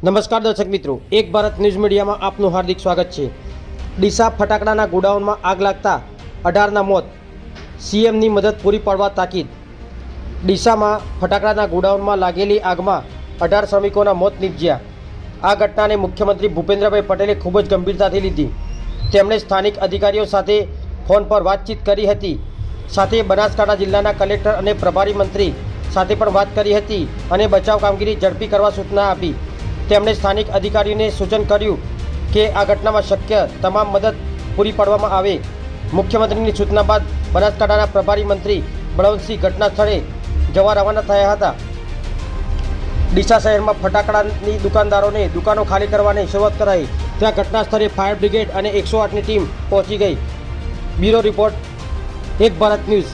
નમસ્કાર દર્શક મિત્રો, એક ભારત ન્યૂઝ મીડિયામાં આપનું હાર્દિક સ્વાગત છે. ડીસા ફટાકડાના ગોડાઉનમાં આગ લાગતા અઢારના મોત. સીએમની મદદ પૂરી પાડવા તાકીદ. ડીસામાં ફટાકડાના ગોડાઉનમાં લાગેલી આગમાં અઢાર શ્રમિકોના મોત નીપજ્યા. આ ઘટનાને મુખ્યમંત્રી ભૂપેન્દ્રભાઈ પટેલે ખૂબ જ ગંભીરતાથી લીધી. તેમણે સ્થાનિક અધિકારીઓ સાથે ફોન પર વાતચીત કરી હતી. સાથે બનાસકાંઠા જિલ્લાના કલેક્ટર અને પ્રભારી મંત્રી સાથે પણ વાત કરી હતી અને બચાવ કામગીરી ઝડપી કરવા સૂચના આપી. તેમણે સ્થાનિક અધિકારીઓને સૂચન કર્યું કે આ ઘટનામાં શક્ય તમામ મદદ પૂરી પાડવામાં આવે. મુખ્યમંત્રીની સૂચના બાદ બનાસકાંઠાના પ્રભારી મંત્રી બળવંતસિંહ ઘટના સ્થળે જવા રવાના થયા હતા. ડીસા શહેરમાં ફટાકડાની દુકાનદારોને દુકાનો ખાલી કરવાની શરૂઆત કરાઈ. ત્યાં ઘટના સ્થળે ફાયર બ્રિગેડ અને એકસો આઠની ટીમ પહોંચી ગઈ. બ્યુરો રિપોર્ટ, એક ભારત ન્યૂઝ.